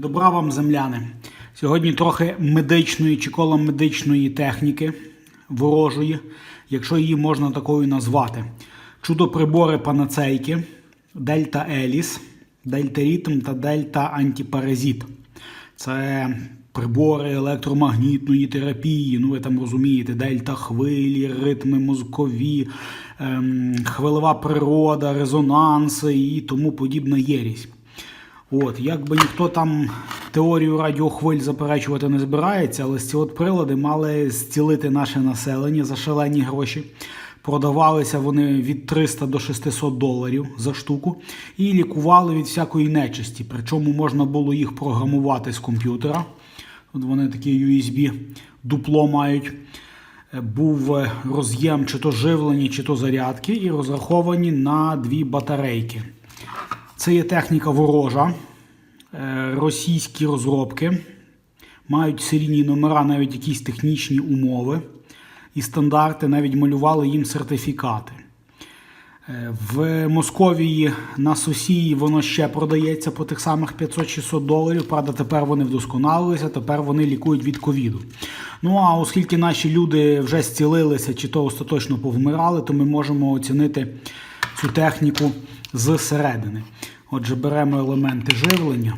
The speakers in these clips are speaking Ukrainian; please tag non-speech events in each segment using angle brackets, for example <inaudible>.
Добра вам, земляни. Сьогодні трохи медичної чи коломедичної техніки ворожої, якщо її можна такою назвати. Чудо-прибори панацейки, Дельта Еліс, Дельта Рітм та Дельта Антипаразит. Це прибори електромагнітної терапії. Ну, ви там розумієте, дельта хвилі, ритми мозкові, ем, хвилева природа, резонанси і тому подібна єрість. От, якби ніхто там теорію радіохвиль заперечувати не збирається, але ці от прилади мали зцілити наше населення за шалені гроші. Продавалися вони від 300 до 600 доларів за штуку і лікували від всякої нечисті. Причому можна було їх програмувати з комп'ютера. От вони такі USB дупло мають. Е, Був е, роз'єм чи то живлені, чи то зарядки, і розраховані на дві батарейки. Це є техніка ворожа, е, російські розробки, мають серійні номера, навіть якісь технічні умови і стандарти, навіть малювали їм сертифікати. Е, В Московії на Сосії воно ще продається по тих самих 500-600 доларів. Правда, тепер вони вдосконалилися, тепер вони лікують від ковіду. Ну а оскільки наші люди вже зцілилися чи то остаточно повмирали, то ми можемо оцінити цю техніку зсередини. Отже, беремо елементи живлення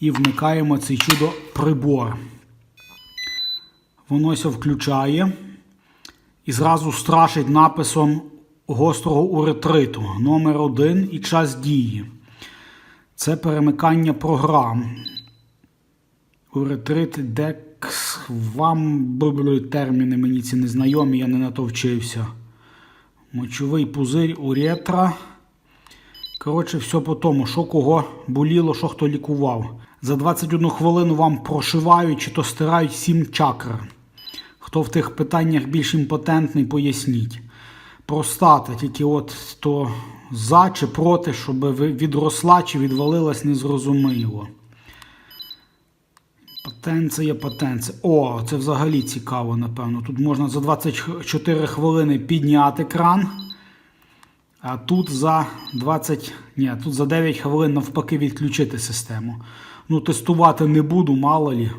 і вмикаємо цей чудо прибор. Воно ся включає і зразу страшить написом гострого уретриту номер 1 і час дії. Це перемикання програм. Уретрит, декс, вам бли, терміни мені ці незнайомі, я не на то вчився. Мочовий пузирь, уретра. Коротше, все по тому, що кого боліло, що хто лікував. За 21 хвилину вам прошивають чи то стирають 7 чакр. Хто в тих питаннях більш імпотентний, поясніть. Простата, тільки от то за чи проти, щоб відросла чи відвалилась, незрозуміло. Потенція, потенція. О, це взагалі цікаво, напевно. Тут можна за 24 хвилини підняти кран. А тут за 20, ні, тут за 9 хвилин навпаки відключити систему. Ну, тестувати не буду, мало лі.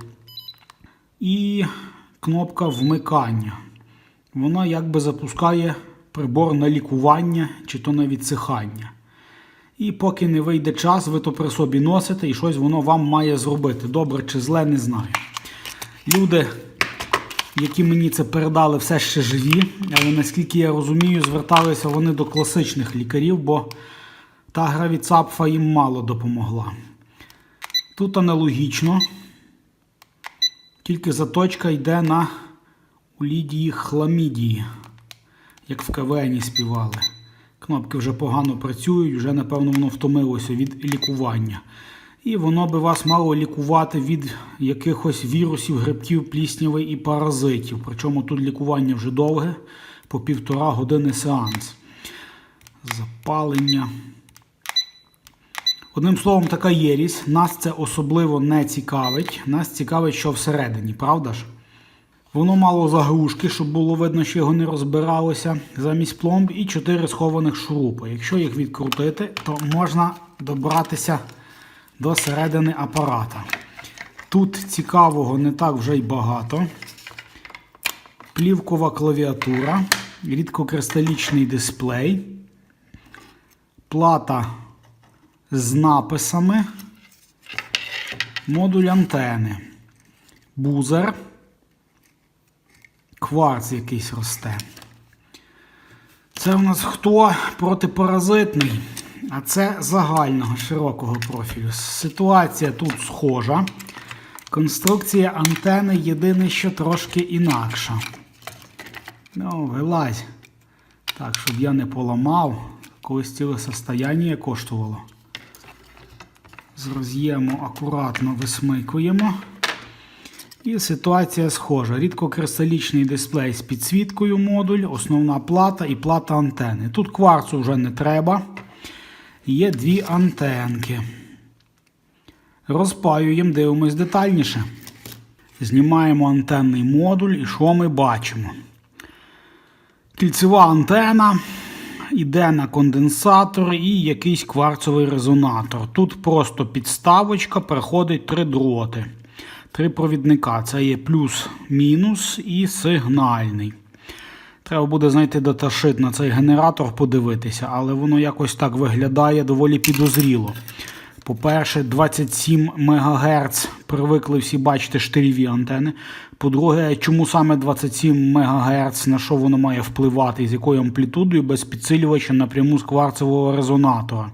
І кнопка вмикання. Вона якби запускає прибор на лікування чи то на відсихання. І поки не вийде час, ви то при собі носите і щось воно вам має зробити. Добре чи зле, не знаю. Люди, які мені це передали, все ще живі, але наскільки я розумію, зверталися вони до класичних лікарів, бо та гра від Цапфа їм мало допомогла. Тут аналогічно, тільки заточка йде на у Лідії Хламідії, як в КВНі співали. Кнопки вже погано працюють, вже, напевно, воно втомилося від лікування. І воно би вас мало лікувати від якихось вірусів, грибків, плісняви і паразитів. Причому тут лікування вже довге, по півтора години сеанс. Запалення. Одним словом, така єрість. Нас це особливо не цікавить. Нас цікавить, що всередині, правда ж? Воно мало заглушки, щоб було видно, що його не розбиралося замість пломб, і 4 схованих шурупи. Якщо їх відкрутити, то можна добратися до середини апарата. Тут цікавого не так вже й багато. Плівкова клавіатура, рідкокристалічний дисплей, плата з написами, модуль антени, бузер кварц якийсь росте. Це у нас хто протипаразитний, а це загального широкого профілю. Ситуація тут схожа. Конструкція антени єдине, що трошки інакша. Ну, вилазь. Так, щоб я не поламав, колись ціле состояння коштувало. З роз'єму акуратно висмикуємо. І ситуація схожа. Рідкокристалічний дисплей з підсвіткою модуль, основна плата і плата антени. Тут кварцу вже не треба. Є дві антенки. Розпаюємо, дивимось детальніше. Знімаємо антенний модуль і що ми бачимо? Кільцева антена, йде на конденсатор і якийсь кварцовий резонатор. Тут просто підставочка, переходить три дроти. Три провідника. Це є плюс-мінус і сигнальний. Треба буде знайти даташит на цей генератор, подивитися, але воно якось так виглядає доволі підозріло. По-перше, 27 МГц привикли всі бачити штиріві антени. По-друге, чому саме 27 МГц, на що воно має впливати, з якою амплітудою без підсилювача напряму з кварцевого резонатора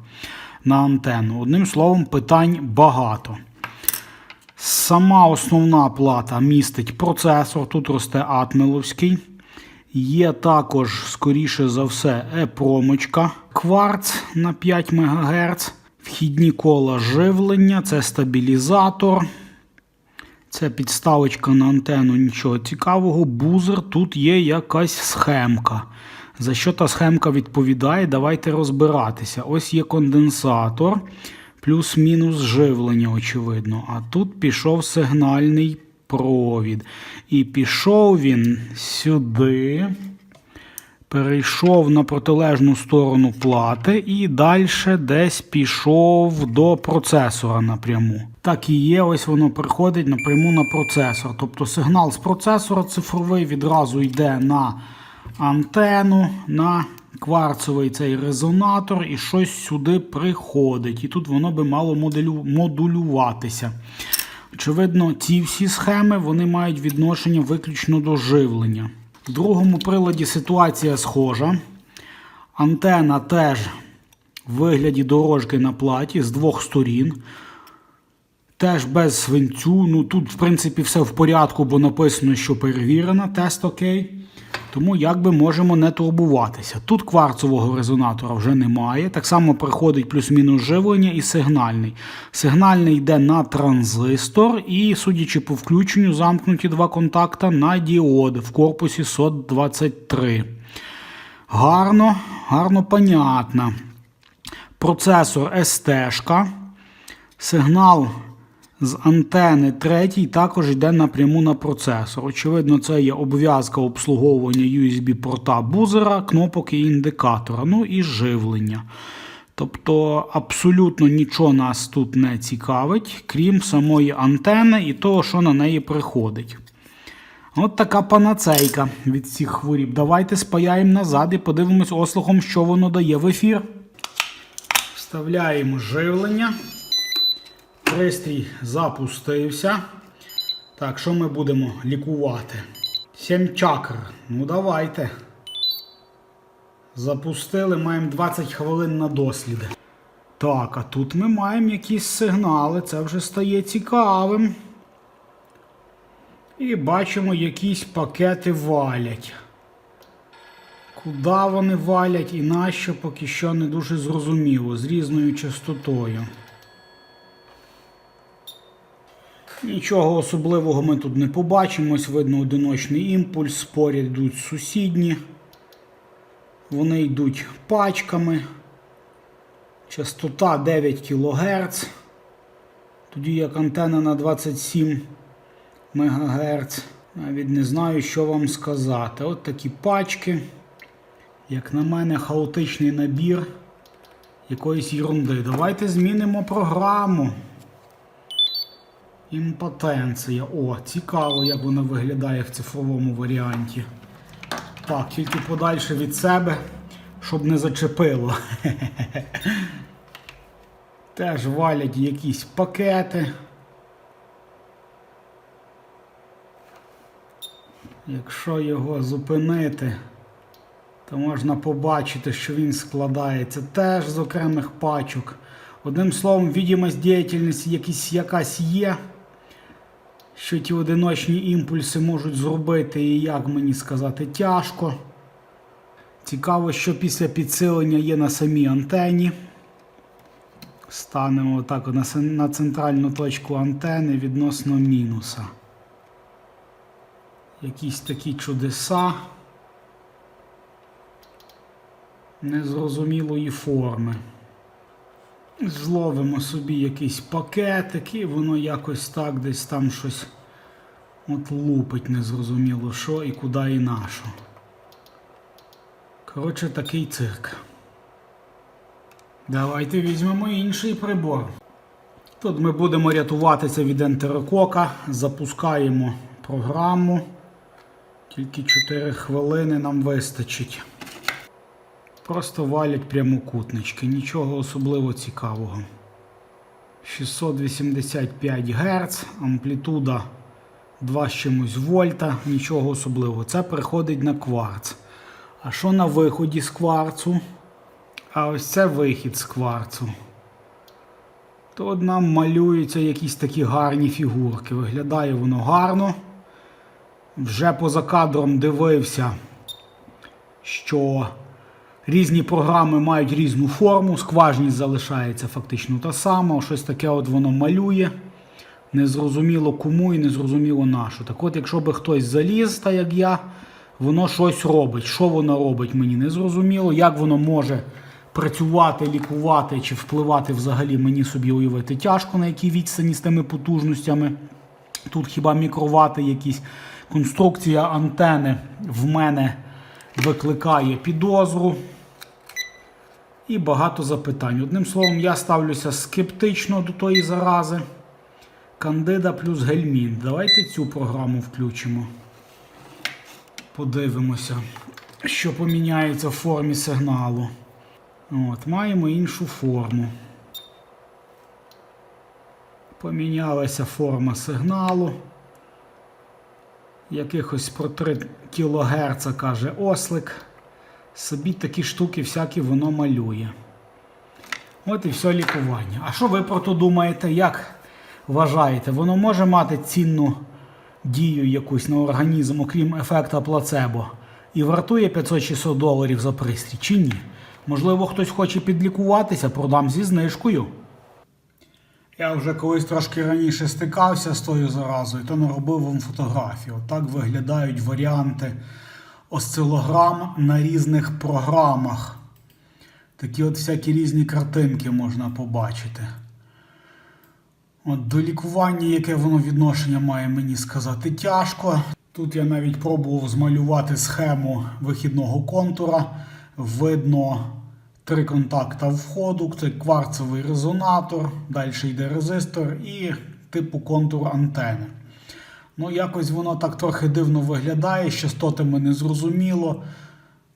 на антенну. Одним словом, питань багато. Сама основна плата містить процесор, тут росте Атмеловський. Є також, скоріше за все, епромочка, кварц на 5 МГц, вхідні кола живлення, це стабілізатор. Це підставочка на антенну, нічого цікавого. Бузер, тут є якась схемка. За що та схемка відповідає, давайте розбиратися. Ось є конденсатор, плюс-мінус живлення, очевидно. А тут пішов сигнальний провід. І пішов він сюди, перейшов на протилежну сторону плати і далі десь пішов до процесора напряму. Так і є, ось воно приходить напряму на процесор. Тобто сигнал з процесора цифровий відразу йде на антенну, на кварцевий цей резонатор і щось сюди приходить. І тут воно би мало модулюватися. Очевидно, ці всі схеми вони мають відношення виключно до живлення. В другому приладі ситуація схожа. Антена теж в вигляді дорожки на платі з двох сторін. Теж без свинцю. Ну тут, в принципі, все в порядку, бо написано, що перевірена, тест окей. Тому якби можемо не турбуватися. Тут кварцового резонатора вже немає. Так само приходить плюс-мінус живлення і сигнальний. Сигнальний йде на транзистор і, судячи по включенню, замкнуті два контакта на діод в корпусі SOT23. Гарно, гарно понятно. Процесор ST. Сигнал з антени третій також йде напряму на процесор. Очевидно, це є обв'язка обслуговування USB-порта бузера, кнопок і індикатора, ну і живлення. Тобто абсолютно нічого нас тут не цікавить, крім самої антени і того, що на неї приходить. От така панацейка від цих хворіб. Давайте спаяємо назад і подивимось ослухом, що воно дає в ефір. Вставляємо живлення. Пристрій запустився. Так, що ми будемо лікувати? Сім чакр. Ну давайте. Запустили, маємо 20 хвилин на досліди. Так, а тут ми маємо якісь сигнали, це вже стає цікавим. І бачимо, якісь пакети валять. Куди вони валять і нащо, поки що не дуже зрозуміло, з різною частотою. Нічого особливого ми тут не побачимо. Ось видно одиночний імпульс, поряд йдуть сусідні. Вони йдуть пачками. Частота 9 кГц. Тоді як антенна на 27 МГц. Навіть не знаю, що вам сказати. От такі пачки. Як на мене, хаотичний набір якоїсь ерунди. Давайте змінимо програму. Імпотенція. О, цікаво, як вона виглядає в цифровому варіанті. Так, тільки подальше від себе, щоб не зачепило. <laughs> Теж валять якісь пакети. Якщо його зупинити, то можна побачити, що він складається теж з окремих пачок. Одним словом, відомість діяльності якась є, що ті одиночні імпульси можуть зробити, і як мені сказати, тяжко. Цікаво, що після підсилення є на самій антені. Станемо отак на, на центральну точку антени відносно мінуса. Якісь такі чудеса незрозумілої форми. Зловимо собі якийсь пакетик і воно якось так десь там щось от лупить незрозуміло що і куди і на що. Коротше, такий цирк. Давайте візьмемо інший прибор. Тут ми будемо рятуватися від ентерокока. Запускаємо програму. Тільки 4 хвилини нам вистачить. Просто валять прямокутнички, нічого особливо цікавого. 685 Гц, амплітуда 2 з чимось вольта, нічого особливого. Це приходить на кварц. А що на виході з кварцу? А ось це вихід з кварцу. Тут нам малюються якісь такі гарні фігурки. Виглядає воно гарно. Вже поза кадром дивився, що різні програми мають різну форму, скважність залишається фактично та сама, щось таке от воно малює. Незрозуміло кому і незрозуміло на що. Так от, якщо би хтось заліз, так як я, воно щось робить. Що воно робить, мені не зрозуміло. Як воно може працювати, лікувати чи впливати взагалі, мені собі уявити тяжко, на якій відстані з тими потужностями. Тут хіба мікровати якісь. Конструкція антени в мене викликає підозру. І багато запитань. Одним словом, я ставлюся скептично до тої зарази. Кандида плюс гельмін. Давайте цю програму включимо. Подивимося, що поміняється в формі сигналу. От, Маємо іншу форму. Помінялася форма сигналу. Якихось про 3 кГц каже ослик. Собі такі штуки всякі воно малює. От і все лікування. А що ви про то думаєте? Як вважаєте, воно може мати цінну дію якусь на організм, окрім ефекта плацебо, і вартує 500-600 доларів за пристрій чи ні? Можливо, хтось хоче підлікуватися, продам зі знижкою. Я вже колись трошки раніше стикався з тою заразою, то наробив вам фотографію. Так виглядають варіанти осцилограм на різних програмах. Такі от всякі різні картинки можна побачити. От До лікування, яке воно відношення має мені сказати тяжко. Тут я навіть пробував змалювати схему вихідного контура. Видно три контакта входу, це кварцевий резонатор, далі йде резистор і типу контур антени. Ну, якось воно так трохи дивно виглядає, частотами не зрозуміло.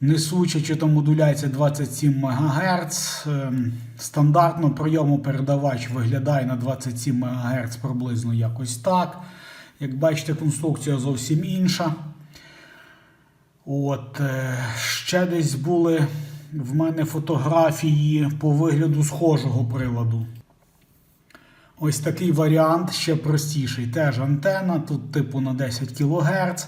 Несуча чи то модуляція 27 МГц. Ем, Стандартно прийому-передавач виглядає на 27 МГц приблизно якось так. Як бачите, конструкція зовсім інша. От, е, Ще десь були в мене фотографії по вигляду схожого приладу. Ось такий варіант ще простіший. Теж антена, тут типу на 10 кГц.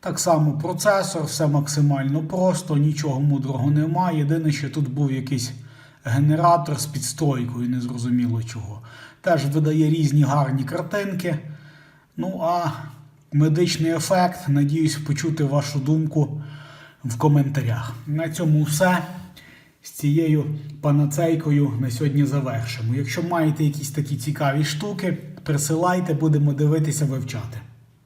Так само процесор, все максимально просто, нічого мудрого немає. Єдине, що тут був якийсь генератор з підстройкою, незрозуміло чого. Теж видає різні гарні картинки. Ну, а медичний ефект, надіюсь, почути вашу думку в коментарях. На цьому все. З цією панацейкою на сьогодні завершимо. Якщо маєте якісь такі цікаві штуки, присилайте, будемо дивитися, вивчати.